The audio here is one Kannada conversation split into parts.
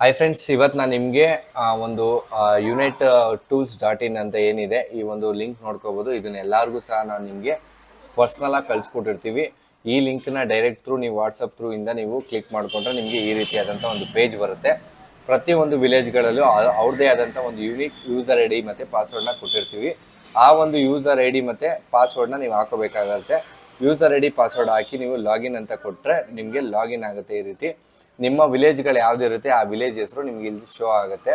ಹಾಯ್ ಫ್ರೆಂಡ್ಸ್ ಇವತ್ತು ನಾನು ನಿಮಗೆ ಒಂದು ಯುನೈಟ್ ಟೂಲ್ಸ್ ಡಾಟ್ ಇನ್ ಅಂತ ಏನಿದೆ, ಈ ಒಂದು ಲಿಂಕ್ ನೋಡ್ಕೋಬೋದು. ಇದನ್ನ ಎಲ್ಲರಿಗೂ ಸಹ ನಾವು ನಿಮಗೆ ಪರ್ಸ್ನಲಾಗಿ ಕಳಿಸ್ಕೊಟ್ಟಿರ್ತೀವಿ. ಈ ಲಿಂಕ್ನ ಡೈರೆಕ್ಟ್ ಥ್ರೂ ನೀವು ವಾಟ್ಸಪ್ ಥ್ರೂ ಇಂದ ನೀವು ಕ್ಲಿಕ್ ಮಾಡಿಕೊಂಡ್ರೆ ನಿಮಗೆ ಈ ರೀತಿಯಾದಂಥ ಒಂದು ಪೇಜ್ ಬರುತ್ತೆ. ಪ್ರತಿಯೊಂದು ವಿಲೇಜ್ಗಳಲ್ಲೂ ಅವ್ರದ್ದೇ ಆದಂಥ ಒಂದು ಯೂನಿಕ್ ಯೂಸರ್ ಐ ಡಿ ಮತ್ತು ಪಾಸ್ವರ್ಡ್ನ ಕೊಟ್ಟಿರ್ತೀವಿ. ಆ ಒಂದು ಯೂಸರ್ ಐ ಡಿ ಮತ್ತು ಪಾಸ್ವರ್ಡ್ನ ನೀವು ಹಾಕೋಬೇಕಾಗತ್ತೆ. ಯೂಸರ್ ಐ ಡಿ ಪಾಸ್ವರ್ಡ್ ಹಾಕಿ ನೀವು ಲಾಗಿನ್ ಅಂತ ಕೊಟ್ಟರೆ ನಿಮಗೆ ಲಾಗಿನ್ ಆಗುತ್ತೆ ಈ ರೀತಿ. ನಿಮ್ಮ ವಿಲೇಜ್ಗಳು ಯಾವ್ದಿರುತ್ತೆ ಆ ವಿಲೇಜ್ ಹೆಸರು ನಿಮ್ಗೆ ಇಲ್ಲಿ ಶೋ ಆಗುತ್ತೆ.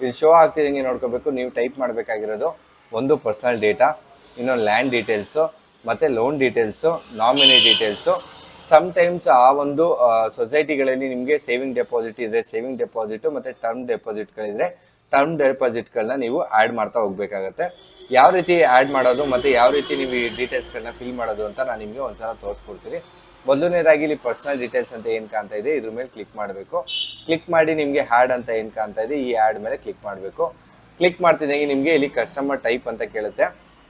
ಇಲ್ಲಿ ಶೋ ಆಗ್ತಿದಂಗೆ ನೋಡ್ಕೋಬೇಕು, ನೀವು ಟೈಪ್ ಮಾಡಬೇಕಾಗಿರೋದು ಒಂದು ಪರ್ಸನಲ್ ಡೇಟಾ ಇನ್ನೊಂದು ಲ್ಯಾಂಡ್ ಡೀಟೇಲ್ಸು ಮತ್ತು loan details nominee details sometimes ಆ ಒಂದು ಸೊಸೈಟಿಗಳಲ್ಲಿ ನಿಮಗೆ ಸೇವಿಂಗ್ ಡೆಪಾಸಿಟ್ ಇದ್ರೆ ಸೇವಿಂಗ್ ಡೆಪಾಸಿಟ್ ಮತ್ತು ಟರ್ಮ್ ಡೆಪಾಸಿಟ್ಗಳಿದ್ರೆ ಟರ್ಮ್ ಡೆಪಾಸಿಟ್ಗಳನ್ನ ನೀವು ಆ್ಯಡ್ ಮಾಡ್ತಾ ಹೋಗಬೇಕಾಗತ್ತೆ. ಯಾವ ರೀತಿ ಆ್ಯಡ್ ಮಾಡೋದು, ಮತ್ತು ಯಾವ ರೀತಿ ನೀವು ಈ ಡೀಟೇಲ್ಸ್ಗಳನ್ನ ಫಿಲ್ ಮಾಡೋದು ಅಂತ ನಾನು ನಿಮಗೆ ಒಂದ್ಸಲ ತೋರಿಸ್ಕೊಡ್ತೀನಿ. ಮೊದಲನೇದಾಗಿ ಇಲ್ಲಿ ಪರ್ಸನಲ್ ಡೀಟೇಲ್ಸ್ ಅಂತ ಏನು ಕಾಣ್ತಾ ಇದೆ, ಇದ್ರ ಮೇಲೆ ಕ್ಲಿಕ್ ಮಾಡಬೇಕು. ಕ್ಲಿಕ್ ಮಾಡಿ ನಿಮಗೆ ಹ್ಯಾಡ್ ಅಂತ ಏನು ಕಾಣ್ತಾ ಇದೆ, ಈ ಆ್ಯಡ್ ಮೇಲೆ ಕ್ಲಿಕ್ ಮಾಡಬೇಕು. ಕ್ಲಿಕ್ ಮಾಡ್ತಿದ್ದಂಗೆ ನಿಮಗೆ ಇಲ್ಲಿ ಕಸ್ಟಮರ್ ಟೈಪ್ ಅಂತ ಕೇಳುತ್ತೆ.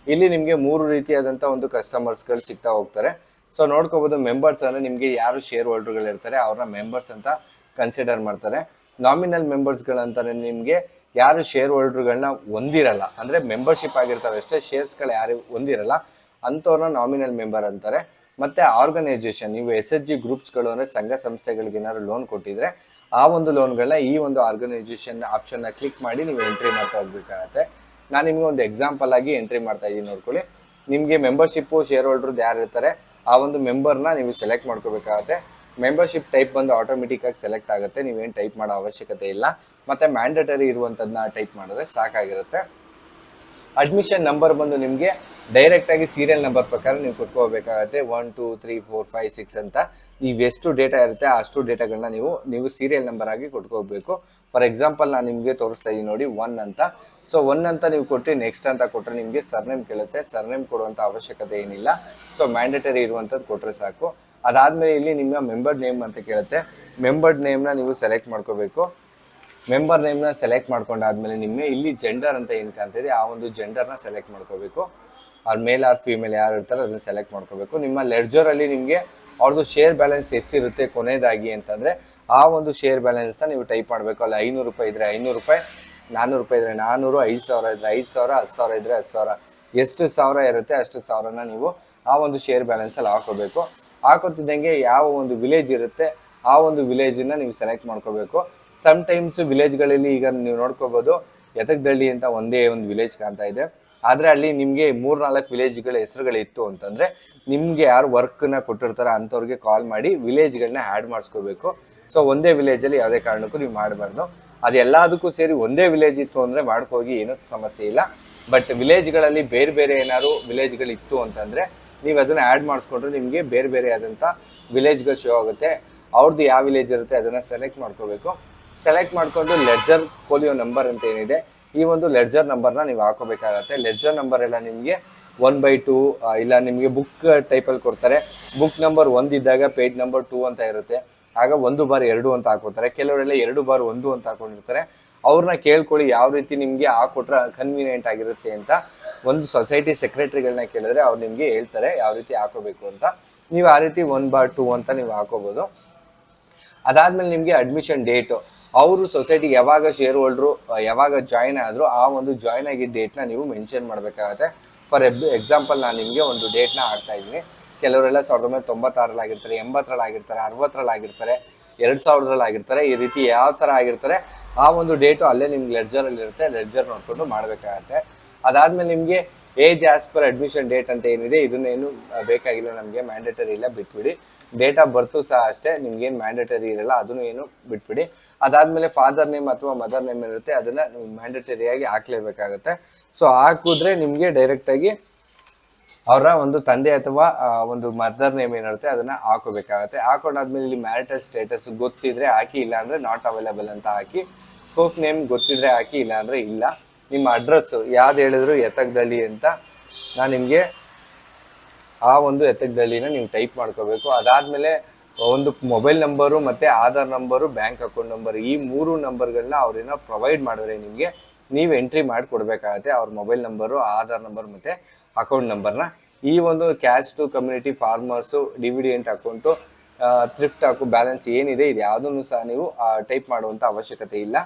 ಇಲ್ಲಿ ನಿಮಗೆ ಮೂರು ರೀತಿಯಾದಂಥ ಒಂದು ಕಸ್ಟಮರ್ಸ್ಗಳು ಸಿಗ್ತಾ ಹೋಗ್ತಾರೆ. ಸೊ ನೋಡ್ಕೋಬೋದು ಮೆಂಬರ್ಸ್ ಅಂದರೆ ನಿಮಗೆ ಯಾರು ಶೇರ್ ಹೋಲ್ಡರ್ಗಳು ಇರ್ತಾರೆ, ಅವ್ರನ್ನ ಮೆಂಬರ್ಸ್ ಅಂತ ಕನ್ಸಿಡರ್ ಮಾಡ್ತಾರೆ. ನಾಮಿನಲ್ ಮೆಂಬರ್ಸ್ಗಳಂತಾರೆ ನಿಮಗೆ ಯಾರು ಶೇರ್ ಹೋಲ್ಡರ್ಗಳನ್ನ ಹೊಂದಿರಲ್ಲ. ಅಂದರೆ ಮೆಂಬರ್ಶಿಪ್ ಆಗಿರ್ತಾವೆ ಅಷ್ಟೇ ಶೇರ್ಸ್ಗಳು ಯಾರು ಹೊಂದಿರಲ್ಲ, ಅಂಥವ್ರನ್ನ ನಾಮಿನಲ್ ಮೆಂಬರ್ ಅಂತಾರೆ. ಮತ್ತು ಆರ್ಗನೈಸೇಷನ್ ನೀವು ಎಸ್ ಎಚ್ ಜಿ ಗ್ರೂಪ್ಸ್ಗಳು ಅಂದರೆ ಸಂಘ ಸಂಸ್ಥೆಗಳಿಗೆ ಏನಾದ್ರು ಲೋನ್ ಕೊಟ್ಟಿದ್ರೆ ಆ ಒಂದು ಲೋನ್ಗಳನ್ನ ಈ ಒಂದು ಆರ್ಗನೈಸೇಷನ್ ಆಪ್ಷನ್ನ ಕ್ಲಿಕ್ ಮಾಡಿ ನೀವು ಎಂಟ್ರಿ ಮಾಡ್ತಾ ಹೋಗ್ಬೇಕಾಗತ್ತೆ ನಾನು ನಿಮಗೆ ಒಂದು ಎಕ್ಸಾಂಪಲ್ ಆಗಿ ಎಂಟ್ರಿ ಮಾಡ್ತಾ ಇದ್ದೀನಿ ನೋಡ್ಕೊಳ್ಳಿ. ನಿಮಗೆ ಮೆಂಬರ್ಶಿಪ್ಪು ಶೇರ್ ಹೋಲ್ಡ್ರು ಯಾರು ಇರ್ತಾರೆ, ಆ ಒಂದು ಮೆಂಬರ್ನ ನೀವು ಸೆಲೆಕ್ಟ್ ಮಾಡ್ಕೋಬೇಕಾಗತ್ತೆ. ಮೆಂಬರ್ಶಿಪ್ ಟೈಪ್ ಬಂದು ಆಟೋಮೆಟಿಕ್ ಆಗಿ ಸೆಲೆಕ್ಟ್ ಆಗುತ್ತೆ, ನೀವೇನು ಟೈಪ್ ಮಾಡೋ ಅವಶ್ಯಕತೆ ಇಲ್ಲ. ಮತ್ತು ಮ್ಯಾಂಡೇಟರಿ ಇರುವಂಥದ್ದನ್ನ ಟೈಪ್ ಮಾಡಿದ್ರೆ ಸಾಕಾಗಿರುತ್ತೆ. ಅಡ್ಮಿಷನ್ ನಂಬರ್ ಬಂದು ನಿಮಗೆ ಡೈರೆಕ್ಟಾಗಿ ಸೀರಿಯಲ್ ನಂಬರ್ ಪ್ರಕಾರ ನೀವು ಕೊಟ್ಕೋಬೇಕಾಗತ್ತೆ. One two three four five six ಅಂತ. ನೀವು ಎಷ್ಟು ಡೇಟಾ ಇರುತ್ತೆ ಅಷ್ಟು ಡೇಟಾಗಳನ್ನ ನೀವು ನೀವು ಸೀರಿಯಲ್ ನಂಬರ್ ಆಗಿ ಕೊಟ್ಕೋಬೇಕು. ಫಾರ್ ಎಕ್ಸಾಂಪಲ್ ನಾನು ನಿಮಗೆ ತೋರಿಸ್ತಾ ಇದ್ದೀನಿ ನೋಡಿ ಒನ್ ಅಂತ. ಸೊ ಒನ್ ಅಂತ ನೀವು ಕೊಟ್ಟು ನೆಕ್ಸ್ಟ್ ಅಂತ ಕೊಟ್ಟರೆ ನಿಮಗೆ ಸರ್ನೇಮ್ ಕೇಳುತ್ತೆ. ಸರ್ನೇಮ್ ಕೊಡುವಂಥ ಅವಶ್ಯಕತೆ ಏನಿಲ್ಲ. ಸೊ ಮ್ಯಾಂಡೇಟರಿ ಇರುವಂಥದ್ದು ಕೊಟ್ಟರೆ ಸಾಕು. ಅದಾದಮೇಲೆ ಇಲ್ಲಿ ನಿಮ್ಮ ಮೆಂಬರ್ ನೇಮ್ ಅಂತ ಕೇಳುತ್ತೆ. ಮೆಂಬರ್ಡ್ ನೇಮ್ನ ನೀವು ಸೆಲೆಕ್ಟ್ ಮಾಡ್ಕೋಬೇಕು. ಮೆಂಬರ್ ನೇಮ್ನ ಸೆಲೆಕ್ಟ್ ಮಾಡ್ಕೊಂಡಾದ್ಮೇಲೆ ನಿಮಗೆ ಇಲ್ಲಿ ಜೆಂಡರ್ ಅಂತ ಏನು ಕಾಣ್ತಿದೆ, ಆ ಒಂದು ಜೆಂಡರ್ನ ಸೆಲೆಕ್ಟ್ ಮಾಡ್ಕೋಬೇಕು. ಅವ್ರ ಮೇಲ್ ಆರ್ ಫೀಮೇಲ್ ಯಾರು ಇರ್ತಾರೋ ಅದನ್ನ ಸೆಲೆಕ್ಟ್ ಮಾಡ್ಕೋಬೇಕು. ನಿಮ್ಮ ಲೆಡ್ಜರಲ್ಲಿ ನಿಮಗೆ ಅವ್ರದ್ದು ಶೇರ್ ಬ್ಯಾಲೆನ್ಸ್ ಎಷ್ಟಿರುತ್ತೆ ಕೊನೆಯದಾಗಿ ಅಂತಂದರೆ, ಆ ಒಂದು ಶೇರ್ ಬ್ಯಾಲೆನ್ಸ್ನ ನೀವು ಟೈಪ್ ಮಾಡಬೇಕು. ಅಲ್ಲಿ ಐನೂರು ರೂಪಾಯಿ ಇದ್ದರೆ ಐನೂರು ರೂಪಾಯಿ ನಾನ್ನೂರು ರೂಪಾಯಿ ಇದ್ದರೆ ನಾನ್ನೂರು ಐದು ಸಾವಿರ ಇದ್ದರೆ ಐದು ಸಾವಿರ, ಹತ್ತು ಸಾವಿರ ಇದ್ದರೆ ಹತ್ತು ಸಾವಿರ. ಎಷ್ಟು ಸಾವಿರ ಇರುತ್ತೆ ಅಷ್ಟು ಸಾವಿರನ ನೀವು ಆ ಒಂದು ಶೇರ್ ಬ್ಯಾಲೆನ್ಸಲ್ಲಿ ಹಾಕೋಬೇಕು. ಹಾಕೋತಿದ್ದಂಗೆ ಯಾವ ಒಂದು ವಿಲೇಜ್ ಇರುತ್ತೆ, ಆ ಒಂದು ವಿಲೇಜನ್ನ ನೀವು ಸೆಲೆಕ್ಟ್ ಮಾಡ್ಕೋಬೇಕು. ಸಮ್ಟೈಮ್ಸ್ ವಿಲೇಜ್ಗಳಲ್ಲಿ ಈಗ ನೀವು ನೋಡ್ಕೋಬೋದು ಯತಕ್ದಳ್ಳಿ ಅಂತ ಒಂದೇ ಒಂದು ವಿಲೇಜ್ ಕಾಣ್ತಾ ಇದೆ. ಆದರೆ ಅಲ್ಲಿ ನಿಮಗೆ ಮೂರ್ನಾಲ್ಕು ವಿಲೇಜ್ಗಳ ಹೆಸರುಗಳಿತ್ತು ಅಂತಂದರೆ ನಿಮಗೆ ಯಾರು ವರ್ಕ್ನ ಕೊಟ್ಟಿರ್ತಾರೆ ಅಂಥವ್ರಿಗೆ ಕಾಲ್ ಮಾಡಿ ವಿಲೇಜ್ಗಳನ್ನ ಆ್ಯಡ್ ಮಾಡಿಸ್ಕೋಬೇಕು. ಸೊ ಒಂದೇ ವಿಲೇಜಲ್ಲಿ ಯಾವುದೇ ಕಾರಣಕ್ಕೂ ನೀವು ಮಾಡಬಾರ್ದು. ಅದೆಲ್ಲದಕ್ಕೂ ಸೇರಿ ಒಂದೇ ವಿಲೇಜ್ ಇತ್ತು ಅಂದರೆ ಮಾಡ್ಕೋಗಿ ಏನೂ ಸಮಸ್ಯೆ ಇಲ್ಲ. ಬಟ್ ವಿಲೇಜ್ಗಳಲ್ಲಿ ಬೇರೆ ಬೇರೆ ಏನಾದ್ರು ವಿಲೇಜ್ಗಳಿತ್ತು ಅಂತಂದರೆ ನೀವು ಅದನ್ನು ಆ್ಯಡ್ ಮಾಡಿಸ್ಕೊಂಡ್ರೆ ನಿಮಗೆ ಬೇರೆ ಬೇರೆ ಆದಂಥ ವಿಲೇಜ್ಗಳು ಶೋ ಆಗುತ್ತೆ. ಅವ್ರದ್ದು ಯಾವ ವಿಲೇಜ್ ಇರುತ್ತೆ ಅದನ್ನು ಸೆಲೆಕ್ಟ್ ಮಾಡ್ಕೋಬೇಕು. ಸೆಲೆಕ್ಟ್ ಮಾಡ್ಕೊಂಡು ಲೆಡ್ಜರ್ ಪೋಲಿಯೋ ನಂಬರ್ ಅಂತ ಏನಿದೆ, ಈ ಒಂದು ಲೆಡ್ಜರ್ ನಂಬರ್ನ ನೀವು ಹಾಕೋಬೇಕಾಗತ್ತೆ. ಲೆಡ್ಜರ್ ನಂಬರ್ ಎಲ್ಲ ನಿಮಗೆ ಒನ್ ಬೈ ಟೂ ಇಲ್ಲ ನಿಮಗೆ ಬುಕ್ ಟೈಪಲ್ಲಿ ಕೊಡ್ತಾರೆ. ಬುಕ್ ನಂಬರ್ ಒಂದಿದ್ದಾಗ ಪೇಜ್ ನಂಬರ್ ಟೂ ಅಂತ ಇರುತ್ತೆ. ಆಗ ಒಂದು ಬಾರ್ ಎರಡು ಅಂತ ಹಾಕೋತಾರೆ. ಕೆಲವರೆಲ್ಲ ಎರಡು ಬಾರ್ ಒಂದು ಅಂತ ಹಾಕೊಂಡಿರ್ತಾರೆ. ಅವ್ರನ್ನ ಕೇಳ್ಕೊಳ್ಳಿ ಯಾವ ರೀತಿ ನಿಮಗೆ ಹಾಕೊಟ್ರೆ ಕನ್ವೀನಿಯೆಂಟ್ ಆಗಿರುತ್ತೆ ಅಂತ. ಒಂದು ಸೊಸೈಟಿ ಸೆಕ್ರೆಟರಿಗಳನ್ನ ಕೇಳಿದ್ರೆ ಅವ್ರು ನಿಮಗೆ ಹೇಳ್ತಾರೆ ಯಾವ ರೀತಿ ಹಾಕೋಬೇಕು ಅಂತ. ನೀವು ಆ ರೀತಿ ಒನ್ ಬಾರ್ ಟೂ ಅಂತ ನೀವು ಹಾಕೋಬೋದು. ಅದಾದ್ಮೇಲೆ ನಿಮಗೆ ಅಡ್ಮಿಷನ್ ಡೇಟು ಅವರು ಸೊಸೈಟಿಗೆ ಯಾವಾಗ ಶೇರ್ ಹೋಲ್ಡ್ರು ಯಾವಾಗ ಜಾಯ್ನ್ ಆದರೂ ಆ ಒಂದು ಜಾಯ್ನ್ ಆಗಿದ್ದ ಡೇಟ್ನ ನೀವು ಮೆನ್ಷನ್ ಮಾಡಬೇಕಾಗತ್ತೆ. ಫಾರ್ ಎಬ್ ಎಕ್ಸಾಂಪಲ್ ನಾನು ನಿಮಗೆ ಒಂದು ಡೇಟ್ನ ಆಡ್ತಾ ಇದ್ದೀನಿ. ಕೆಲವರೆಲ್ಲ ಸಾವಿರದ ಒಂಬೈನೂರ ತೊಂಬತ್ತಾರಲ್ಲಿ ಆಗಿರ್ತಾರೆ, ಎಂಬತ್ತರಲ್ಲಿ ಆಗಿರ್ತಾರೆ, ಅರವತ್ತರಲ್ಲಿ ಆಗಿರ್ತಾರೆ, ಎರಡು ಸಾವಿರದಲ್ಲಿ ಆಗಿರ್ತಾರೆ, ಈ ರೀತಿ ಯಾವ ಥರ ಆಗಿರ್ತಾರೆ, ಆ ಒಂದು ಡೇಟು ಅಲ್ಲೇ ನಿಮ್ಗೆ ಲೆಡ್ಜರಲ್ಲಿ ಇರುತ್ತೆ ಲೆಡ್ಜರ್ ನೋಡ್ಕೊಂಡು ಮಾಡಬೇಕಾಗತ್ತೆ. ಅದಾದಮೇಲೆ ನಿಮಗೆ age as per admission date ಅಂತ ಏನಿದೆ ಇದನ್ನೇನು ಬೇಕಾಗಿಲ್ಲ ನಮಗೆ ಮ್ಯಾಂಡೇಟರಿ ಇಲ್ಲ, ಬಿಟ್ಬಿಡಿ. ಡೇಟ್ ಆಫ್ ಬರ್ತು ಸಹ ಅಷ್ಟೇ ನಿಮ್ಗೇನು ಮ್ಯಾಂಡೇಟರಿ ಇರಲ್ಲ, ಅದನ್ನು ಏನು ಬಿಟ್ಬಿಡಿ. ಅದಾದಮೇಲೆ ಫಾದರ್ ನೇಮ್ ಅಥವಾ ಮದರ್ ನೇಮ್ ಇರುತ್ತೆ ಅದನ್ನು ಮ್ಯಾಂಡೇಟರಿಯಾಗಿ ಹಾಕ್ಲೇಬೇಕಾಗುತ್ತೆ. ಸೊ ಹಾಕಿದ್ರೆ ನಿಮಗೆ ಡೈರೆಕ್ಟಾಗಿ ಅವರ ಒಂದು ತಂದೆ ಅಥವಾ ಒಂದು ಮದರ್ ನೇಮ್ ಏನಿರುತ್ತೆ, ಅದನ್ನ ಹಾಕೋಬೇಕಾಗತ್ತೆ. ಹಾಕೊಂಡಾದ್ಮೇಲೆ ಇಲ್ಲಿ ಮ್ಯಾರಿಟಲ್ ಸ್ಟೇಟಸ್ ಗೊತ್ತಿದ್ರೆ ಹಾಕಿ ಇಲ್ಲ ನಾಟ್ ಅವೈಲೇಬಲ್ ಅಂತ ಹಾಕಿ ಸ್ಕೋಪ್ ನೇಮ್ ಗೊತ್ತಿದ್ರೆ ಹಾಕಿ ಇಲ್ಲ ಇಲ್ಲ. ನಿಮ್ಮ ಅಡ್ರೆಸ್ಸು ಯಾವ್ದು ಹೇಳಿದ್ರು ಎತ್ತಕದಳ್ಳಿ ಅಂತ ನಾನು ನಿಮಗೆ ಆ ಒಂದು ಎತ್ತಕದಳ್ಳಿನ ನೀವು ಟೈಪ್ ಮಾಡ್ಕೋಬೇಕು. ಅದಾದಮೇಲೆ ಒಂದು ಮೊಬೈಲ್ ನಂಬರು ಮತ್ತೆ Aadhaar number bank account number ಈ ಮೂರು ನಂಬರ್ಗಳನ್ನ ಅವ್ರೇನೋ ಪ್ರೊವೈಡ್ ಮಾಡಿದ್ರೆ ನಿಮಗೆ ನೀವು ಎಂಟ್ರಿ ಮಾಡಿ ಕೊಡಬೇಕಾಗತ್ತೆ ಅವ್ರ ಮೊಬೈಲ್ ನಂಬರು ಆಧಾರ್ ನಂಬರ್ ಮತ್ತೆ ಅಕೌಂಟ್ ನಂಬರ್ನ ಈ ಒಂದು cash to community farmers dividend account thrift ಹಾಕು ಬ್ಯಾಲೆನ್ಸ್ ಏನಿದೆ ಇದು ಯಾವುದನ್ನು ಸಹ ನೀವು ಟೈಪ್ ಮಾಡುವಂಥ ಅವಶ್ಯಕತೆ ಇಲ್ಲ.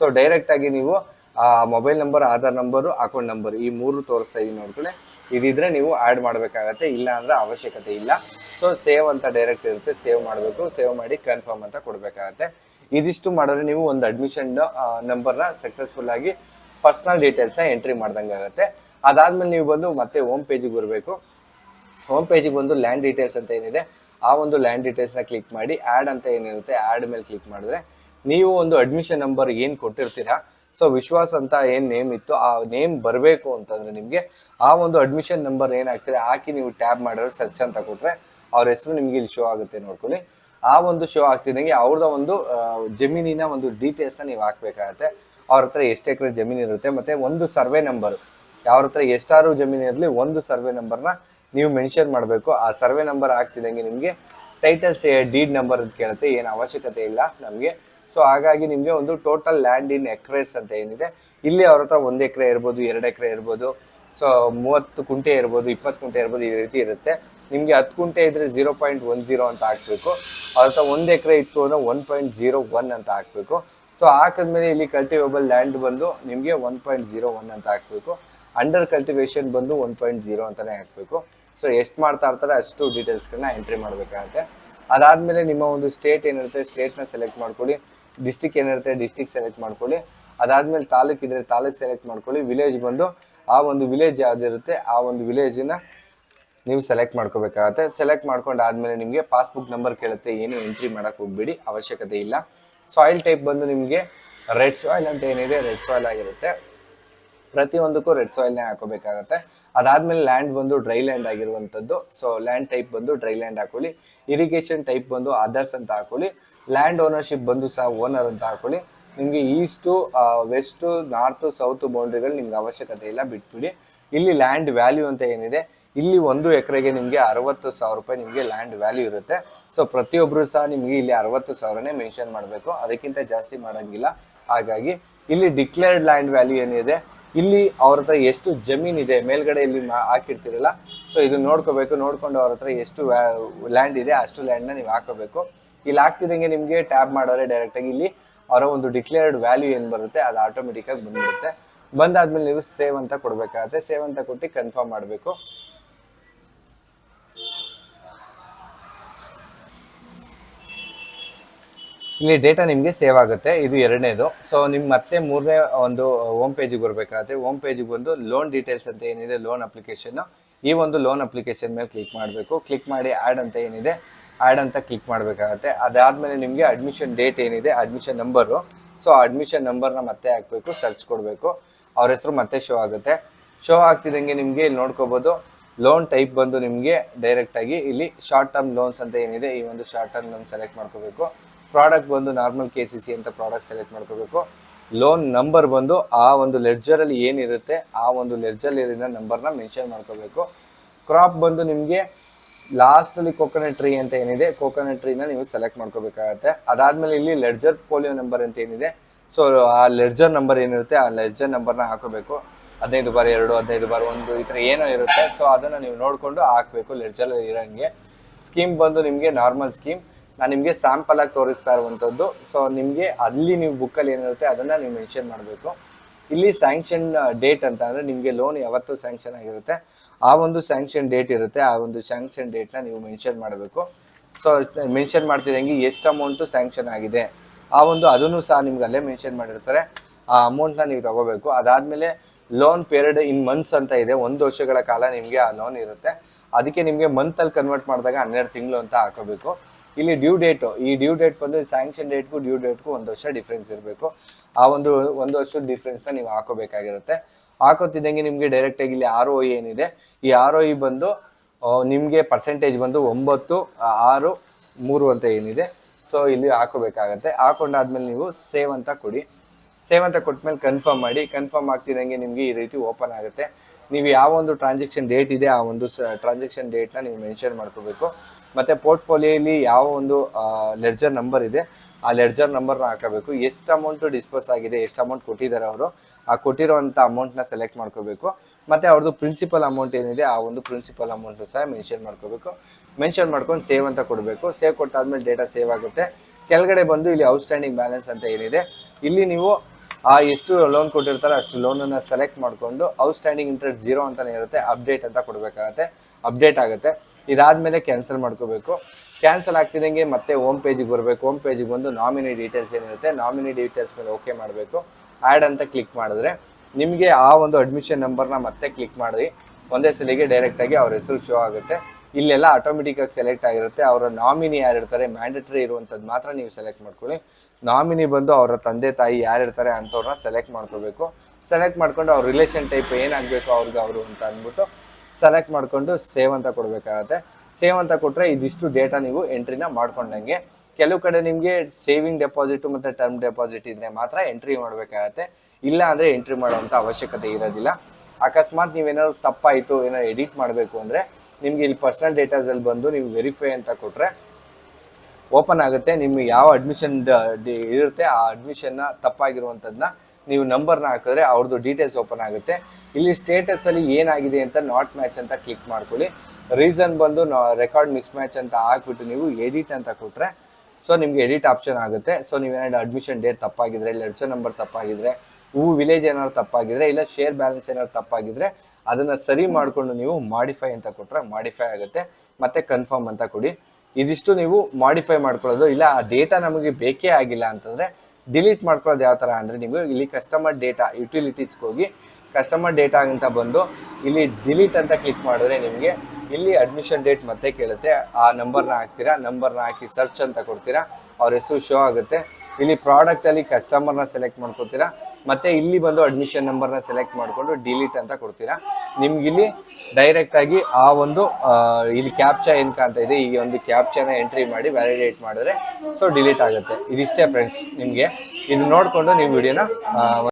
ಸೊ ಡೈರೆಕ್ಟಾಗಿ ನೀವು ಆ mobile number Aadhaar number account number ಈ ಮೂರು ತೋರಿಸ್ತಾ ಇದೀನಿ ನೋಡ್ಕೊಳ್ಳಿ. ಇದಿದ್ರೆ ನೀವು ಆ್ಯಡ್ ಮಾಡಬೇಕಾಗತ್ತೆ, ಇಲ್ಲ ಅಂದರೆ ಅವಶ್ಯಕತೆ ಇಲ್ಲ. ಸೊ ಸೇವ್ ಅಂತ ಡೈರೆಕ್ಟ್ ಇರುತ್ತೆ ಸೇವ್ ಮಾಡಬೇಕು ಸೇವ್ ಮಾಡಿ ಕನ್ಫರ್ಮ್ ಅಂತ ಕೊಡಬೇಕಾಗತ್ತೆ. ಇದಿಷ್ಟು ಮಾಡಿದ್ರೆ ನೀವು ಒಂದು ಅಡ್ಮಿಷನ್ ನಂಬರ್ನ ಸಕ್ಸಸ್ಫುಲ್ ಆಗಿ ಪರ್ಸ್ನಲ್ ಡೀಟೇಲ್ಸ್ನ ಎಂಟ್ರಿ ಮಾಡ್ದಂಗೆ ಆಗುತ್ತೆ ಅದಾದ್ಮೇಲೆ ನೀವು ಬಂದು ಮತ್ತೆ ಹೋಮ್ ಪೇಜಿಗೆ ಬರಬೇಕು. ಹೋಮ್ ಪೇಜಿಗೆ ಬಂದು ಲ್ಯಾಂಡ್ ಡೀಟೇಲ್ಸ್ ಅಂತ ಏನಿದೆ, ಆ ಒಂದು ಲ್ಯಾಂಡ್ ಡೀಟೇಲ್ಸ್ನ ಕ್ಲಿಕ್ ಮಾಡಿ ಆ್ಯಡ್ ಅಂತ ಏನಿರುತ್ತೆ ಆ್ಯಡ್ ಮೇಲೆ ಕ್ಲಿಕ್ ಮಾಡಿದ್ರೆ ನೀವು ಒಂದು ಅಡ್ಮಿಷನ್ ನಂಬರ್ ಏನು ಕೊಟ್ಟಿರ್ತೀರಾ ಸೊ ವಿಶ್ವಾಸ್ ಅಂತ ಏನು ನೇಮ್ ಇತ್ತು, ಆ ನೇಮ್ ಬರಬೇಕು ಅಂತಂದ್ರೆ ನಿಮಗೆ ಆ ಒಂದು ಅಡ್ಮಿಷನ್ ನಂಬರ್ ಏನಾಗ್ತೀರಾ ಹಾಕಿ ನೀವು ಟ್ಯಾಬ್ ಮಾಡಿದ್ರೆ ಸರ್ಚ್ ಅಂತ ಕೊಟ್ಟರೆ ಅವ್ರ ಹೆಸರು ನಿಮಗೆ ಇಲ್ಲಿ ಶೋ ಆಗುತ್ತೆ ನೋಡ್ಕೊಳ್ಳಿ. ಆ ಒಂದು ಶೋ ಆಗ್ತಿದ್ದಂಗೆ ಅವ್ರದ್ದು ಒಂದು ಜಮೀನಿನ ಒಂದು ಡೀಟೇಲ್ಸ್ನ ನೀವು ಹಾಕ್ಬೇಕಾಗತ್ತೆ. ಅವ್ರ ಹತ್ರ ಎಷ್ಟು ಎಕರೆ ಜಮೀನು ಇರುತ್ತೆ, ಮತ್ತೆ ಒಂದು ಸರ್ವೆ ನಂಬರು ಯಾವ್ರ ಹತ್ರ ಎಷ್ಟಾರು ಜಮೀನು ಇರಲಿ, ಒಂದು ಸರ್ವೆ ನಂಬರ್ನ ನೀವು ಮೆನ್ಷನ್ ಮಾಡಬೇಕು. ಆ ಸರ್ವೆ ನಂಬರ್ ಹಾಕ್ತಿದ್ದಂಗೆ ನಿಮಗೆ ಟೈಟಲ್ಸ್ ಡೀಡ್ ನಂಬರ್ ಅಂತ ಕೇಳುತ್ತೆ, ಏನು ಅವಶ್ಯಕತೆ ಇಲ್ಲ ನಮಗೆ. ಸೊ ಹಾಗಾಗಿ ನಿಮಗೆ ಒಂದು ಟೋಟಲ್ ಲ್ಯಾಂಡ್ ಇನ್ ಎಕ್ರೇಸ್ ಅಂತ ಏನಿದೆ. ಇಲ್ಲಿ ಅವ್ರ ಹತ್ರ ಒಂದು ಎಕರೆ ಇರ್ಬೋದು, ಎರಡು ಎಕರೆ ಇರ್ಬೋದು ಸೊ ಮೂವತ್ತು ಕುಂಟೆ ಇರ್ಬೋದು, ಇಪ್ಪತ್ತು ಕುಂಟೆ ಇರ್ಬೋದು, ಈ ರೀತಿ ಇರುತ್ತೆ. ನಿಮಗೆ ಹತ್ತು ಕುಂಟೆ ಇದ್ದರೆ ಜೀರೋ ಪಾಯಿಂಟ್ ಒನ್ ಜೀರೋ ಅಂತ ಹಾಕಬೇಕು. ಅವ್ರ ಹತ್ರ ಒಂದು ಎಕರೆ ಇತ್ತು ಅಂದರೆ ಒನ್ ಪಾಯಿಂಟ್ ಜೀರೋ ಒನ್ ಅಂತ ಹಾಕಬೇಕು. ಸೊ ಹಾಕಿದ್ಮೇಲೆ ಇಲ್ಲಿ ಕಲ್ಟಿವೇಬಲ್ ಲ್ಯಾಂಡ್ ಬಂದು ನಿಮಗೆ ಒನ್ ಪಾಯಿಂಟ್ ಜೀರೋ ಒನ್ ಅಂತ ಹಾಕಬೇಕು. ಅಂಡರ್ ಕಲ್ಟಿವೇಷನ್ ಬಂದು ಒನ್ ಪಾಯಿಂಟ್ ಜೀರೋ ಅಂತಲೇ ಹಾಕಬೇಕು. ಸೊ ಎಷ್ಟು ಮಾಡ್ತಾ ಇರ್ತಾರೆ ಅಷ್ಟು ಡೀಟೇಲ್ಸ್ಗಳನ್ನ ಎಂಟ್ರಿ ಮಾಡಬೇಕಾಗುತ್ತೆ. ಅದಾದಮೇಲೆ ನಿಮ್ಮ ಒಂದು ಸ್ಟೇಟ್ ಏನಿರುತ್ತೆ ಸ್ಟೇಟ್ನ ಸೆಲೆಕ್ಟ್ ಮಾಡ್ಕೊಳ್ಳಿ. ಡಿಸ್ಟಿಕ್ ಏನಿರುತ್ತೆ ಡಿಸ್ಟಿಕ್ ಸೆಲೆಕ್ಟ್ ಮಾಡ್ಕೊಳ್ಳಿ. ಅದಾದ್ಮೇಲೆ ತಾಲೂಕ್ ಇದ್ರೆ ತಾಲೂಕ್ ಸೆಲೆಕ್ಟ್ ಮಾಡ್ಕೊಳ್ಳಿ. ವಿಲೇಜ್ ಬಂದು ಆ ಒಂದು ವಿಲೇಜ್ ಯಾವ್ದಿರುತ್ತೆ, ಆ ಒಂದು ವಿಲೇಜಿನ ನೀವು ಸೆಲೆಕ್ಟ್ ಮಾಡ್ಕೋಬೇಕಾಗತ್ತೆ. ಸೆಲೆಕ್ಟ್ ಮಾಡ್ಕೊಂಡು ಆದ್ಮೇಲೆ ನಿಮಗೆ ಪಾಸ್ಬುಕ್ ನಂಬರ್ ಕೇಳುತ್ತೆ, ಏನು ಎಂಟ್ರಿ ಮಾಡಕ್ ಹೋಗ್ಬೇಡಿ, ಅವಶ್ಯಕತೆ ಇಲ್ಲ. ಸಾಯಿಲ್ ಟೈಪ್ ಬಂದು ನಿಮಗೆ ರೆಡ್ ಸಾಯಿಲ್ ಅಂತ ಏನಿದೆ ರೆಡ್ ಸಾಯಿಲ್ ಆಗಿರುತ್ತೆ. ಪ್ರತಿಯೊಂದಕ್ಕೂ ರೆಡ್ ಸಾಯಿಲ್ನೇ ಹಾಕೋಬೇಕಾಗತ್ತೆ. ಅದಾದ್ಮೇಲೆ ಲ್ಯಾಂಡ್ ಬಂದು ಡ್ರೈ ಲ್ಯಾಂಡ್ ಆಗಿರುವಂಥದ್ದು. ಸೊ ಲ್ಯಾಂಡ್ ಟೈಪ್ ಬಂದು ಡ್ರೈ ಲ್ಯಾಂಡ್ ಹಾಕೊಳ್ಳಿ. ಇರಿಗೇಷನ್ ಟೈಪ್ ಬಂದು ಅದರ್ಸ್ ಅಂತ ಹಾಕೊಳ್ಳಿ. ಲ್ಯಾಂಡ್ ಓನರ್ಶಿಪ್ ಬಂದು ಸಹ ಓನರ್ ಅಂತ ಹಾಕೊಳ್ಳಿ. ನಿಮಗೆ ಈಸ್ಟು ವೆಸ್ಟು ನಾರ್ತು ಸೌತ್ ಬೌಂಡ್ರಿಗಳು ನಿಮ್ಗೆ ಅವಶ್ಯಕತೆ ಇಲ್ಲ, ಬಿಟ್ಬಿಡಿ. ಇಲ್ಲಿ ಲ್ಯಾಂಡ್ ವ್ಯಾಲ್ಯೂ ಅಂತ ಏನಿದೆ? ಇಲ್ಲಿ ಒಂದು ಎಕರೆಗೆ ನಿಮಗೆ ಅರವತ್ತು ಸಾವಿರ ರೂಪಾಯಿ ನಿಮಗೆ ಲ್ಯಾಂಡ್ ವ್ಯಾಲ್ಯೂ ಇರುತ್ತೆ. ಸೊ ಪ್ರತಿಯೊಬ್ಬರು ಸಹ ನಿಮಗೆ ಇಲ್ಲಿ ಅರವತ್ತು ಸಾವಿರನೇ ಮೆನ್ಷನ್ ಮಾಡಬೇಕು. ಅದಕ್ಕಿಂತ ಜಾಸ್ತಿ ಮಾಡೋಂಗಿಲ್ಲ. ಹಾಗಾಗಿ, ಇಲ್ಲಿ ಡಿಕ್ಲೇರ್ಡ್ ಲ್ಯಾಂಡ್ ವ್ಯಾಲ್ಯೂ ಏನಿದೆ? ಇಲ್ಲಿ ಅವ್ರ ಹತ್ರ ಎಷ್ಟು ಜಮೀನ್ ಇದೆ ಮೇಲ್ಗಡೆ ಇಲ್ಲಿ ಹಾಕಿರ್ತೀರಲ್ಲ ಸೊ ಇದು ನೋಡ್ಕೋಬೇಕು, ನೋಡ್ಕೊಂಡು ಅವ್ರ ಹತ್ರ ಎಷ್ಟು ಲ್ಯಾಂಡ್ ಇದೆ, ಅಷ್ಟು ಲ್ಯಾಂಡ್ನ ನೀವು ಹಾಕೋಬೇಕು. ಇಲ್ಲಿ ಹಾಕ್ತಿದಂಗೆ ನಿಮಗೆ ಟ್ಯಾಬ್ ಮಾಡೋರೆ ಡೈರೆಕ್ಟಾಗಿ ಇಲ್ಲಿ ಅವರ ಒಂದು ಡಿಕ್ಲೇರ್ಡ್ ವ್ಯಾಲ್ಯೂ ಏನು ಬರುತ್ತೆ, ಅದು ಆಟೋಮೆಟಿಕ್ಕಾಗಿ ಬಂದ್ಬಿಡುತ್ತೆ. ಬಂದಾದ್ಮೇಲೆ ನೀವು ಸೇವ್ ಅಂತ ಕೊಡಬೇಕಾಗತ್ತೆ ಸೇವ್ ಅಂತ ಕೊಟ್ಟು ಕನ್ಫರ್ಮ್ ಮಾಡಬೇಕು. ಇಲ್ಲಿ ಡೇಟಾ ನಿಮಗೆ ಸೇವ್ ಆಗುತ್ತೆ. ಇದು ಎರಡನೇದು. ಸೊ ನಿಮ್ಮ ಮತ್ತೆ ಮೂರನೇ ಒಂದು ಹೋಮ್ ಪೇಜಿಗೆ ಬರಬೇಕಾಗುತ್ತೆ ಹೋಮ್ ಪೇಜಿಗೆ ಬಂದು ಲೋನ್ ಡೀಟೇಲ್ಸ್ ಅಂತ ಏನಿದೆ ಲೋನ್ ಅಪ್ಲಿಕೇಶನ್ ಈ ಒಂದು ಲೋನ್ ಅಪ್ಲಿಕೇಶನ್ ಮೇಲೆ ಕ್ಲಿಕ್ ಮಾಡಬೇಕು. ಕ್ಲಿಕ್ ಮಾಡಿ ಆ್ಯಡ್ ಅಂತ ಏನಿದೆ ಆ್ಯಡ್ ಅಂತ ಕ್ಲಿಕ್ ಮಾಡಬೇಕಾಗತ್ತೆ. ಅದಾದಮೇಲೆ ನಿಮಗೆ ಅಡ್ಮಿಷನ್ ಡೇಟ್ ಏನಿದೆ ಅಡ್ಮಿಷನ್ ನಂಬರು ಸೊ ಅಡ್ಮಿಷನ್ ನಂಬರ್ನ ಮತ್ತೆ ಹಾಕಬೇಕು ಸರ್ಚ್ ಕೊಡಬೇಕು. ಅವ್ರ ಹೆಸರು ಮತ್ತೆ ಶೋ ಆಗುತ್ತೆ. ಶೋ ಆಗ್ತಿದ್ದಂಗೆ ನಿಮಗೆ ಇಲ್ಲಿ ನೋಡ್ಕೋಬೋದು. ಲೋನ್ ಟೈಪ್ ಬಂದು ನಿಮಗೆ ಡೈರೆಕ್ಟಾಗಿ ಇಲ್ಲಿ ಶಾರ್ಟ್ ಟರ್ಮ್ ಲೋನ್ಸ್ ಅಂತ ಏನಿದೆ, ಈ ಒಂದು ಶಾರ್ಟ್ ಟರ್ಮ್ ಲೋನ್ ಸೆಲೆಕ್ಟ್ ಮಾಡ್ಕೋಬೇಕು. ಪ್ರಾಡಕ್ಟ್ ಬಂದು ನಾರ್ಮಲ್ ಕೆ ಸಿ ಸಿ ಅಂತ ಪ್ರಾಡಕ್ಟ್ ಸೆಲೆಕ್ಟ್ ಮಾಡ್ಕೋಬೇಕು. ಲೋನ್ ನಂಬರ್ ಬಂದು ಆ ಒಂದು ಲೆಡ್ಜರಲ್ಲಿ ಏನಿರುತ್ತೆ, ಆ ಒಂದು ಲೆಡ್ಜರ್ ಇರೋ ನಂಬರ್ನ ಮೆನ್ಷನ್ ಮಾಡ್ಕೋಬೇಕು. ಕ್ರಾಪ್ ಬಂದು ನಿಮಗೆ ಲಾಸ್ಟಲ್ಲಿ ಕೋಕೋನಟ್ ಟ್ರೀ ಅಂತ ಏನಿದೆ ಕೋಕೋನಟ್ ಟ್ರೀನ ನೀವು ಸೆಲೆಕ್ಟ್ ಮಾಡ್ಕೋಬೇಕಾಗತ್ತೆ. ಅದಾದಮೇಲೆ ಇಲ್ಲಿ ಲೆಡ್ಜರ್ ಪೋಲಿಯೋ ನಂಬರ್ ಅಂತ ಏನಿದೆ ಸೊ ಆ ಲೆಡ್ಜರ್ ನಂಬರ್ ಏನಿರುತ್ತೆ, ಆ ಲೆಡ್ಜರ್ ನಂಬರ್ನ ಹಾಕೋಬೇಕು. ಹದಿನೈದು ಬಾರ್ ಎರಡು, ಹದಿನೈದು ಬಾರ್ ಒಂದು, ಈ ಥರ ಏನೋ ಇರುತ್ತೆ. ಸೊ ಅದನ್ನು ನೀವು ನೋಡಿಕೊಂಡು ಹಾಕಬೇಕು ಲೆಡ್ಜರ್ ಇರೋಂಗೆ. ಸ್ಕೀಮ್ ಬಂದು ನಿಮಗೆ ನಾರ್ಮಲ್ ಸ್ಕೀಮ್ ನಾನು ನಿಮಗೆ ಸ್ಯಾಂಪಲ್ ಆಗಿ ತೋರಿಸ್ತಾ ಇರುವಂಥದ್ದು ಸೊ ನಿಮಗೆ ಅಲ್ಲಿ ನೀವು ಬುಕ್ಕಲ್ಲಿ ಏನಿರುತ್ತೆ ಅದನ್ನು ನೀವು ಮೆನ್ಷನ್ ಮಾಡಬೇಕು. ಇಲ್ಲಿ ಸ್ಯಾಂಕ್ಷನ್ ಡೇಟ್ ಅಂತ ಅಂದರೆ ನಿಮಗೆ ಲೋನ್ ಯಾವತ್ತು ಸ್ಯಾಂಕ್ಷನ್ ಆಗಿರುತ್ತೆ. ಆ ಒಂದು ಸ್ಯಾಂಕ್ಷನ್ ಡೇಟ್ ಇರುತ್ತೆ. ಆ ಒಂದು ಸ್ಯಾಂಕ್ಷನ್ ಡೇಟ್ನ ನೀವು ಮೆನ್ಷನ್ ಮಾಡಬೇಕು. ಸೊ ಮೆನ್ಷನ್ ಮಾಡ್ತಿದ್ದಂಗೆ ಎಷ್ಟು ಅಮೌಂಟು ಸ್ಯಾಂಕ್ಷನ್ ಆಗಿದೆ? ಆ ಒಂದು ಅದನ್ನು ಸಹ ನಿಮ್ಗೆ ಅಲ್ಲೇ ಮೆನ್ಷನ್ ಮಾಡಿರ್ತಾರೆ. ಆ ಅಮೌಂಟ್ನ ನೀವು ತಗೋಬೇಕು. ಅದಾದಮೇಲೆ ಲೋನ್ ಪೀರಿಯಡ್ ಇನ್ ಮಂತ್ಸ್ ಅಂತ ಇದೆ. ಒಂದು ವರ್ಷಗಳ ಕಾಲ ನಿಮಗೆ ಆ ಲೋನ್ ಇರುತ್ತೆ. ಅದಕ್ಕೆ ನಿಮಗೆ ಮಂತಲ್ಲಿ ಕನ್ವರ್ಟ್ ಮಾಡಿದಾಗ ಹನ್ನೆರಡು ತಿಂಗಳು ಅಂತ ಹಾಕೋಬೇಕು. ಇಲ್ಲಿ ಡ್ಯೂ ಡೇಟು ಈ ಡ್ಯೂ ಡೇಟ್ ಬಂದು ಸ್ಯಾಂಕ್ಷನ್ ಡೇಟ್ಗೂ ಡ್ಯೂ ಡೇಟ್ಗೂ ಒಂದು ವರ್ಷ ಡಿಫ್ರೆನ್ಸ್ ಇರಬೇಕು. ಆ ಒಂದು ಒಂದು ವರ್ಷದ ಡಿಫ್ರೆನ್ಸ್ನ ನೀವು ಹಾಕೋಬೇಕಾಗಿರುತ್ತೆ. ಹಾಕೋತಿದ್ದಂಗೆ ನಿಮಗೆ ಡೈರೆಕ್ಟಾಗಿ ಇಲ್ಲಿ ಆರ್ ಒ ಏನಿದೆ, ಈ ಆರ್ ಒ ಇ ಬಂದು ನಿಮಗೆ ಪರ್ಸೆಂಟೇಜ್ ಬಂದು ಒಂಬತ್ತು ಆರು, ಮೂರು ಅಂತ ಏನಿದೆ. ಸೊ ಇಲ್ಲಿ ಹಾಕೋಬೇಕಾಗತ್ತೆ. ಹಾಕೊಂಡಾದ್ಮೇಲೆ ನೀವು ಸೇವ್ ಅಂತ ಕೊಡಿ. ಸೇವ್ ಅಂತ ಕೊಟ್ಮೇಲೆ ಕನ್ಫರ್ಮ್ ಮಾಡಿ ಕನ್ಫರ್ಮ್ ಆಗ್ತಿದ್ದಂಗೆ ನಿಮಗೆ ಈ ರೀತಿ ಓಪನ್ ಆಗುತ್ತೆ. ನೀವು ಯಾವ ಒಂದು ಟ್ರಾನ್ಸಾಕ್ಷನ್ ಡೇಟ್ ಇದೆ, ಆ ಒಂದು ಟ್ರಾನ್ಸಾಕ್ಷನ್ ಡೇಟ್ನ ನೀವು ಮೆನ್ಷನ್ ಮಾಡ್ಕೋಬೇಕು. ಮತ್ತು ಪೋರ್ಟ್ಫೋಲಿಯೋಲಿ ಯಾವ ಒಂದು ಲೆಡ್ಜರ್ ನಂಬರ್ ಇದೆ, ಆ ಲೆಡ್ಜರ್ ನಂಬರ್ನ ಹಾಕಬೇಕು. ಎಷ್ಟು ಅಮೌಂಟು ಡಿಸ್ಪೋಸ್ ಆಗಿದೆ, ಎಷ್ಟು ಅಮೌಂಟ್ ಕೊಟ್ಟಿದ್ದಾರೆ ಅವರು, ಆ ಕೊಟ್ಟಿರೋವಂಥ ಅಮೌಂಟ್ನ ಸೆಲೆಕ್ಟ್ ಮಾಡ್ಕೋಬೇಕು. ಮತ್ತು ಅವ್ರದ್ದು ಪ್ರಿನ್ಸಿಪಲ್ ಅಮೌಂಟ್ ಏನಿದೆ, ಆ ಒಂದು ಪ್ರಿನ್ಸಿಪಲ್ ಅಮೌಂಟು ಸಹ ಮೆನ್ಷನ್ ಮಾಡ್ಕೋಬೇಕು. ಮೆನ್ಷನ್ ಮಾಡ್ಕೊಂಡು ಸೇವ್ ಅಂತ ಕೊಡಬೇಕು. ಸೇವ್ ಕೊಟ್ಟಾದ್ಮೇಲೆ ಡೇಟಾ ಸೇವ್ ಆಗುತ್ತೆ. ಕೆಳಗಡೆ ಬಂದು ಇಲ್ಲಿ ಔಟ್ಸ್ಟ್ಯಾಂಡಿಂಗ್ ಬ್ಯಾಲೆನ್ಸ್ ಅಂತ ಏನಿದೆ, ಇಲ್ಲಿ ನೀವು ಆ ಎಷ್ಟು ಲೋನ್ ಕೊಟ್ಟಿರ್ತಾರೆ ಅಷ್ಟು ಲೋನನ್ನು ಸೆಲೆಕ್ಟ್ ಮಾಡಿಕೊಂಡು ಔಟ್ಸ್ಟ್ಯಾಂಡಿಂಗ್ ಇಂಟ್ರೆಸ್ಟ್ ಜೀರೋ ಅಂತಲೇ ಇರುತ್ತೆ. ಅಪ್ಡೇಟ್ ಅಂತ ಕೊಡಬೇಕಾಗತ್ತೆ. ಅಪ್ಡೇಟ್ ಆಗುತ್ತೆ. ಇದಾದಮೇಲೆ ಕ್ಯಾನ್ಸಲ್ ಮಾಡ್ಕೋಬೇಕು. ಕ್ಯಾನ್ಸಲ್ ಆಗ್ತಿದ್ದಂಗೆ ಮತ್ತೆ ಹೋಮ್ ಪೇಜಿಗೆ ಬರಬೇಕು. ಹೋಮ್ ಪೇಜಿಗೆ ಬಂದು ನಾಮಿನಿ ಡೀಟೇಲ್ಸ್ ಏನಿರುತ್ತೆ ನಾಮಿನಿ ಡೀಟೇಲ್ಸ್ ಮೇಲೆ ಓಕೆ ಮಾಡಬೇಕು. ಆ್ಯಡ್ ಅಂತ ಕ್ಲಿಕ್ ಮಾಡಿದ್ರೆ ನಿಮಗೆ ಆ ಒಂದು ಅಡ್ಮಿಷನ್ ನಂಬರ್ನ ಮತ್ತೆ ಕ್ಲಿಕ್ ಮಾಡಿ ಒಂದೇ ಸಲಿಗೆ ಡೈರೆಕ್ಟಾಗಿ ಅವ್ರ ಹೆಸರು ಶೋ ಆಗುತ್ತೆ. ಇಲ್ಲೆಲ್ಲ ಆಟೋಮೆಟಿಕ್ಕಾಗಿ ಸೆಲೆಕ್ಟ್ ಆಗಿರುತ್ತೆ. ಅವರ ನಾಮಿನಿ ಯಾರು ಇರ್ತಾರೆ ಮ್ಯಾಂಡೇಟರಿ ಇರುವಂಥದ್ದು ಮಾತ್ರ ನೀವು ಸೆಲೆಕ್ಟ್ ಮಾಡ್ಕೊಳ್ಳಿ. ನಾಮಿನಿ ಬಂದು ಅವರ ತಂದೆ, ತಾಯಿ ಯಾರು ಇರ್ತಾರೆ ಅಂಥವ್ರನ್ನ ಸೆಲೆಕ್ಟ್ ಮಾಡ್ಕೋಬೇಕು. ಸೆಲೆಕ್ಟ್ ಮಾಡ್ಕೊಂಡು ಅವ್ರ ರಿಲೇಷನ್ ಟೈಪ್ ಏನಾಗಬೇಕು ಅವ್ರಿಗೆ ಅವರು ಅಂತ ಅಂದ್ಬಿಟ್ಟು ಸೆಲೆಕ್ಟ್ ಮಾಡಿಕೊಂಡು ಸೇವ್ ಅಂತ ಕೊಡಬೇಕಾಗತ್ತೆ. ಸೇವ್ ಅಂತ ಕೊಟ್ಟರೆ ಇದಿಷ್ಟು ಡೇಟಾ ನೀವು ಎಂಟ್ರಿನ ಮಾಡ್ಕೊಂಡಂಗೆ. ಕೆಲವು ಕಡೆ ನಿಮಗೆ ಸೇವಿಂಗ್ ಡೆಪಾಸಿಟ್ ಮತ್ತು ಟರ್ಮ್ ಡೆಪಾಸಿಟ್ ಇದ್ದರೆ ಮಾತ್ರ ಎಂಟ್ರಿ ಮಾಡಬೇಕಾಗತ್ತೆ. ಇಲ್ಲ ಅಂದರೆ ಎಂಟ್ರಿ ಮಾಡುವಂಥ ಅವಶ್ಯಕತೆ ಇರೋದಿಲ್ಲ. ಅಕಸ್ಮಾತ್ ನೀವೇನಾದ್ರು ತಪ್ಪಾಯಿತು ಏನಾದ್ರು ಎಡಿಟ್ ಮಾಡಬೇಕು ಅಂದರೆ ನಿಮಗೆ ಇಲ್ಲಿ ಪರ್ಸನಲ್ ಡೇಟಾಸಲ್ಲಿ ಬಂದು ನೀವು ವೆರಿಫೈ ಅಂತ ಕೊಟ್ಟರೆ ಓಪನ್ ಆಗುತ್ತೆ. ನಿಮ್ಗೆ ಯಾವ ಅಡ್ಮಿಷನ್ ಇರುತ್ತೆ, ಆ ಅಡ್ಮಿಷನ್ನ ತಪ್ಪಾಗಿರುವಂಥದ್ದನ್ನ ನೀವು ನಂಬರ್ನ ಹಾಕಿದ್ರೆ ಅವ್ರದ್ದು ಡೀಟೇಲ್ಸ್ ಓಪನ್ ಆಗುತ್ತೆ. ಇಲ್ಲಿ ಸ್ಟೇಟಸಲ್ಲಿ ಏನಾಗಿದೆ ಅಂತ ನಾಟ್ ಮ್ಯಾಚ್ ಅಂತ ಕ್ಲಿಕ್ ಮಾಡ್ಕೊಳ್ಳಿ. ರೀಸನ್ ಬಂದು ರೆಕಾರ್ಡ್ ಮಿಸ್ ಮ್ಯಾಚ್ ಅಂತ ಹಾಕ್ಬಿಟ್ಟು ನೀವು ಎಡಿಟ್ ಅಂತ ಕೊಟ್ಟರೆ ಸೊ ನಿಮಗೆ ಎಡಿಟ್ ಆಪ್ಷನ್ ಆಗುತ್ತೆ. ಸೊ ನೀವೇನಾದ್ರು ಅಡ್ಮಿಷನ್ ಡೇಟ್ ತಪ್ಪಾಗಿದ್ರೆ ಲೆಡ್ಜರ್ ನಂಬರ್ ತಪ್ಪಾಗಿದ್ರೆ ಹೂ ವಿಲೇಜ್ ಏನಾದ್ರು ತಪ್ಪಾಗಿದ್ರೆ ಇಲ್ಲ ಶೇರ್ ಬ್ಯಾಲೆನ್ಸ್ ಏನಾದ್ರು ತಪ್ಪಾಗಿದ್ರೆ ಅದನ್ನ ಸರಿ ಮಾಡಿಕೊಂಡು ನೀವು ಮಾಡಿಫೈ ಅಂತ ಕೊಟ್ರೆ ಮಾಡಿಫೈ ಆಗುತ್ತೆ. ಮತ್ತೆ ಕನ್ಫರ್ಮ್ ಅಂತ ಕೊಡಿ. ಇದಿಷ್ಟು ನೀವು ಮಾಡಿಫೈ ಮಾಡ್ಕೊಳ್ಳೋದು. ಇಲ್ಲ, ಆ ಡೇಟಾ ನಮಗೆ ಬೇಕೇ ಆಗಿಲ್ಲ ಅಂತಂದ್ರೆ ಡಿಲೀಟ್ ಮಾಡ್ಕೊಳ್ಳೋದು ಯಾವ ಥರ ಅಂದರೆ ನೀವು ಇಲ್ಲಿ ಕಸ್ಟಮರ್ ಡೇಟಾ ಯುಟಿಲಿಟೀಸ್ಗೆ ಹೋಗಿ ಕಸ್ಟಮರ್ ಡೇಟಾ ಅಂತ ಬಂದು ಇಲ್ಲಿ ಡಿಲೀಟ್ ಅಂತ ಕ್ಲಿಕ್ ಮಾಡಿದ್ರೆ ನಿಮಗೆ ಇಲ್ಲಿ ಅಡ್ಮಿಷನ್ ಡೇಟ್ ಮತ್ತೆ ಕೇಳುತ್ತೆ. ಆ ನಂಬರ್ನ ಹಾಕ್ತೀರಾ ನಂಬರ್ನ ಹಾಕಿ ಸರ್ಚ್ ಅಂತ ಕೊಡ್ತೀರಾ, ಅವ್ರ ಹೆಸರು ಶೋ ಆಗುತ್ತೆ. ಇಲ್ಲಿ ಪ್ರಾಡಕ್ಟಲ್ಲಿ ಕಸ್ಟಮರ್ನ ಸೆಲೆಕ್ಟ್ ಮಾಡ್ಕೊತೀರಾ ಮತ್ತೆ ಇಲ್ಲಿ ಬಂದು ಅಡ್ಮಿಷನ್ ನಂಬರ್ನ ಸೆಲೆಕ್ಟ್ ಮಾಡಿಕೊಂಡು ಡಿಲೀಟ್ ಅಂತ ಕೊಡ್ತೀರಾ. ನಿಮ್ಗೆ ಇಲ್ಲಿ ಡೈರೆಕ್ಟ್ ಆಗಿ ಆ ಒಂದು ಇಲ್ಲಿ ಕ್ಯಾಪ್ಚಾ ಏನ್ ಕಾಣ್ತಾ ಇದೆ, ಈ ಒಂದು ಕ್ಯಾಪ್ಚಾನ ಎಂಟ್ರಿ ಮಾಡಿ ವ್ಯಾಲಿಡೇಟ್ ಮಾಡಿದ್ರೆ ಸೊ ಡಿಲೀಟ್ ಆಗುತ್ತೆ. ಇದಿಷ್ಟೇ ಫ್ರೆಂಡ್ಸ್ ನಿಮಗೆ. ಇದು ನೋಡಿಕೊಂಡು ನೀವು ವಿಡಿಯೋನ